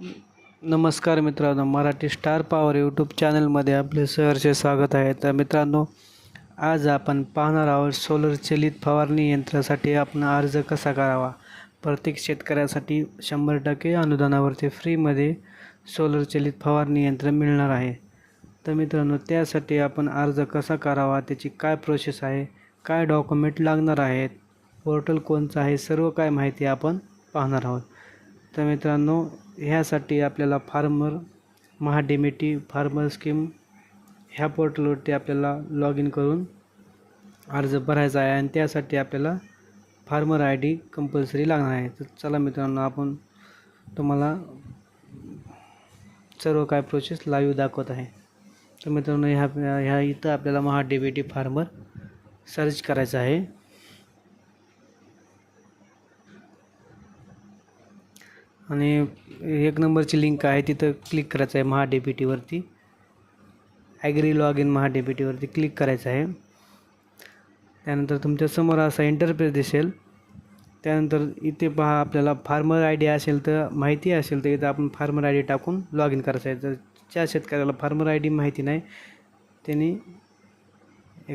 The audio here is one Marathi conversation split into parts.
नमस्कार मित्रांनो मराठी स्टार पॉवर यूट्यूब चॅनलमध्ये आपले सहर्षे स्वागत आहे. तर मित्रांनो आज आपण पाहणार आहोत सोलर चलित फवारणी यंत्रासाठी आपण अर्ज कसा करावा? प्रत्येक शेतकऱ्यासाठी शंभर टक्के अनुदानावरती फ्रीमध्ये सोलर चलित फवारणी यंत्र मिळणार आहे. तर मित्रांनो त्यासाठी आपण अर्ज कसा करावा त्याची काय प्रोसेस आहे काय डॉक्युमेंट लागणार आहेत पोर्टल कोणचं आहे सर्व काय माहिती आपण पाहणार आहोत. तर मित्रांनो ह्यासाठी आपल्याला फार्मर महाडेमिटी फार्मर स्कीम ह्या पोर्टलवरती आपल्याला लॉग इन करून अर्ज भरायचा आहे आणि त्यासाठी आपल्याला फार्मर आय डी कंपल्सरी लागणार आहे. तर चला मित्रांनो आपण तुम्हाला सर्व काय प्रोसेस लाईव्ह दाखवत आहे. तर मित्रांनो ह्या ह्या इथं आपल्याला महाडेबिटी फार्मर सर्च करायचं आहे. आणि एक नंबरची लिंक आहे तिथं क्लिक करायचं आहे महाडेबिटीवरती ॲग्री लॉग इन महाडेबिटीवरती क्लिक करायचं आहे. त्यानंतर तुमच्यासमोर असा इंटरफेस दिसेल. त्यानंतर इथे पहा आपल्याला फार्मर आय डी असेल तर माहिती असेल तर इथं आपण फार्मर आय डी टाकून लॉग इन करायचं आहे. तर ज्या शेतकऱ्याला फार्मर आय डी माहिती नाही त्यांनी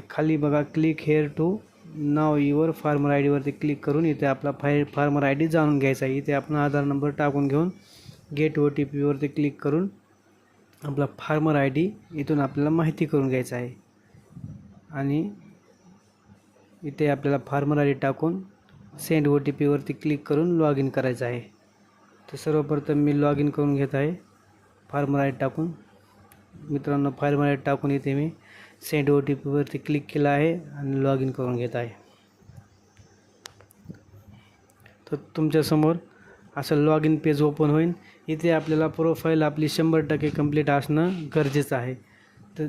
खाली बघा क्लिक हेअर टू नाव इवर फार्मर आय डीवरती क्लिक करून इथे आपला फाय फार्मर आय डी जाणून घ्यायचा आहे. इथे आपण आधार नंबर टाकून घेऊन गेट ओ टी पीवरती क्लिक करून आपला फार्मर आय डी इथून आपल्याला माहिती करून घ्यायचा आहे. आणि इथे आपल्याला फार्मर आय डी टाकून सेंड ओ टी पीवरती क्लिक करून लॉग इन करायचं आहे. तर सर्वप्रथम मी लॉग इन करून घेत आहे. फार्मर आय डी टाकून. मित्रांनो फार्मर आय डी टाकून इथे मी सेंड ओ टी पीवरती क्लिक केलं आहे आणि लॉग इन करून घेत आहे. तर तुमच्यासमोर असं लॉग इन पेज ओपन होईल. इथे आपल्याला प्रोफाईल आपली शंभर टक्के कंप्लीट असणं गरजेचं आहे. तर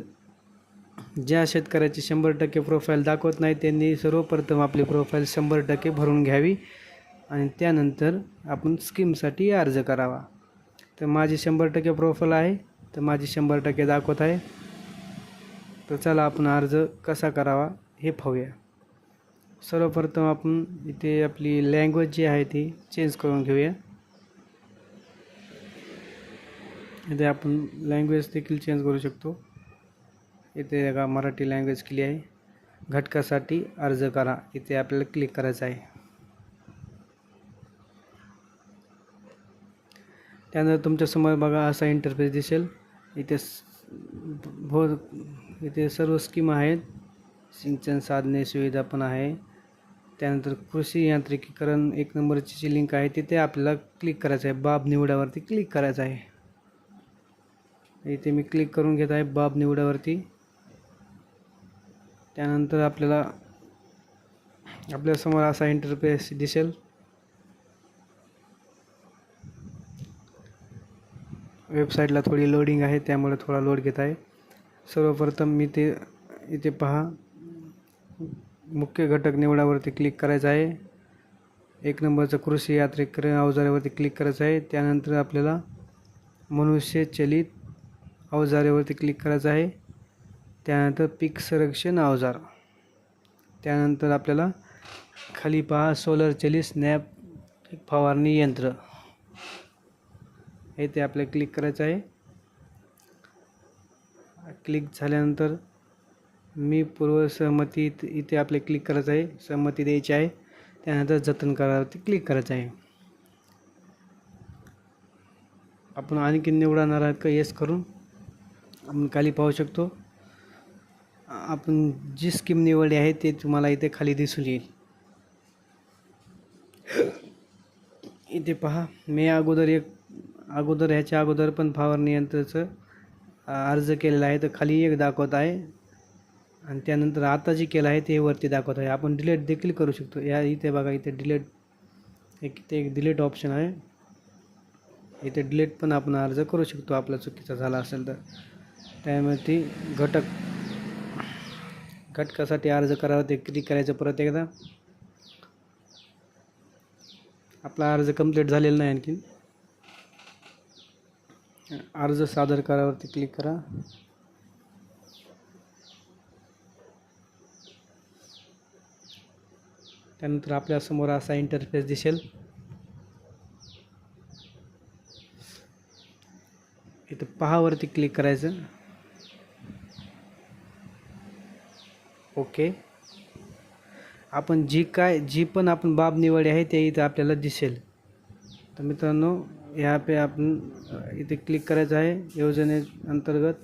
ज्या शेतकऱ्याची शंभर टक्के प्रोफाईल दाखवत नाही त्यांनी सर्वप्रथम आपली प्रोफाईल शंभर टक्के भरून घ्यावी आणि त्यानंतर आपण स्कीमसाठी अर्ज करावा. तर माझी शंभर टक्के प्रोफाईल आहे तर माझी शंभर टक्के दाखवत आहे. तर चला आपण अर्ज कसा करावा हे पाहूया. सर्वप्रथम आपण इथे आपली लँग्वेज जी आहे ती चेंज करून घेऊया. इथे आपण लँग्वेज देखील चेंज करू शकतो. इथे का मराठी लँग्वेज केली आहे. घटकासाठी अर्ज करा. इथे आपल्याला क्लिक करायचं आहे. त्यानंतर तुमच्यासमोर बघा असा इंटरफेस दिसेल. इथे भोर इथे सर्व स्कीम आहेत. सिंचन साधने सुविधा पण आहे. त्यानंतर कृषी यांत्रिकीकरण एक नंबरची जी लिंक आहे तिथे आपल्याला क्लिक करायचं आहे. बाब निवडावरती क्लिक करायचं आहे. इथे मी क्लिक करून घेत आहे बाब निवडावरती. त्यानंतर आपल्याला आपल्यासमोर असा इंटरफेस दिसेल. वेबसाईटला थोडी लोडिंग आहे त्यामुळे थोडा लोड घेत आहे. सर्वप्रथम मी ते इथे पहा. मुख्य घटक निवडावरती क्लिक करायचं आहे. एक नंबरचं कृषी यात्रेकरण अवजारावरती क्लिक करायचं आहे. त्यानंतर आपल्याला मनुष्य चलित अवजारावरती क्लिक करायचं आहे. त्यानंतर पीक संरक्षण अवजार. त्यानंतर आपल्याला खाली पहा सोलर चलित स्नॅप फवारणी यंत्र. हे ते आपल्याला क्लिक करायचं आहे. क्लिक झाल्यानंतर मी पूर्वसहमती इथे इथे आपले क्लिक करायचं आहे. सहमती द्यायची आहे. त्यानंतर जतन करावरती क्लिक करायचं आहे. आपण आणखी निवडणार आहात का? येस करून. आपण खाली पाहू शकतो. आपण जी स्कीम निवडली आहे ते तुम्हाला इथे खाली दिसून येईल. इथे पहा. मी अगोदर एक अगोदर ह्याच्या अगोदर पण फवारणी यंत्राचं अर्ज केलेला आहे. तर खाली एक दाखवत आहे. आणि त्यानंतर आता जे केलं आहे ते वरती दाखवत आहे. आपण डिलीट देखील करू शकतो. या इथे बघा इथे डिलीट एक इथे एक डिलीट ऑप्शन आहे. इथे डिलीट पण आपण अर्ज करू शकतो. आपला चुकीचा झाला असेल तर. त्यामुळे ती घटक घटकासाठी अर्ज करावा ते क्लिक करायचं परत एकदा. आपला अर्ज कंप्लीट झालेला नाही आणखीन. अर्ज सादर करावरती क्लिक करा. त्यानंतर आपल्यासमोर असा इंटरफेस दिसेल. इथं पहावरती क्लिक करायचं. ओके आपण जी काय जी पण आपण बाब निवडली आहे ते इथं आपल्याला दिसेल. तर मित्रांनो ह्या पे आपण इथे क्लिक करायचं आहे योजने अंतर्गत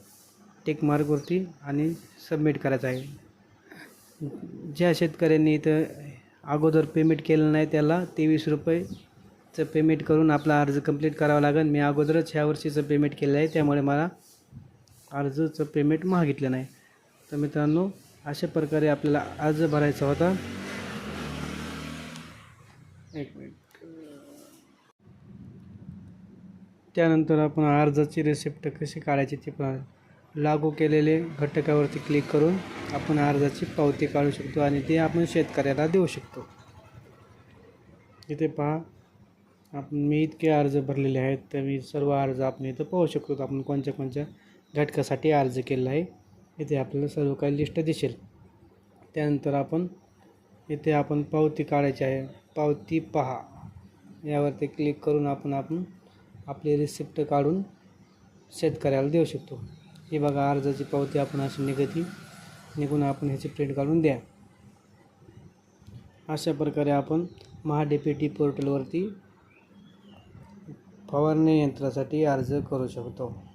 टेक मार्कवरती आणि सबमिट करायचं आहे ज्या शेतकऱ्यांनी इथं अगोदर पेमेंट केलं नाही त्याला तेवीस रुपयेचं पेमेंट करून आपला अर्ज कंप्लीट करावा लागेल. मी अगोदरच ह्या वर्षीचं पेमेंट केलं आहे त्यामुळे मला अर्जचं पेमेंट मागितलं नाही. तर मित्रांनो अशा प्रकारे आपल्याला अर्ज भरायचा होता. एक मिनिट त्यानंतर आपण अर्जाची रिसिप्ट कशी काढायची ती पण लागू केलेले घटकावरती क्लिक करून आपण अर्जाची पावती काढू शकतो आणि ते आपण शेतकऱ्याला देऊ शकतो. इथे पहा आपण मी इतके अर्ज भरलेले आहेत तर मी सर्व अर्ज आपण इथं पाहू शकतो. आपण कोणत्या कोणत्या घटकासाठी अर्ज केलेला आहे इथे आपल्याला सर्व काही लिस्ट दिसेल. त्यानंतर आपण इथे आपण पावती काढायची आहे. पावती पहा. यावरती क्लिक करून आपण आपण आपली रिसिप्ट काढून शेतकऱ्याला देऊ शकतो. ही बघा अर्जाची पावती आपण अशी निघती निघून आपण ह्याची प्रिंट काढून द्या. अशा प्रकारे आपण महाडेपीटी पी टी पोर्टलवरती फवारणी यंत्रासाठी अर्ज करू शकतो.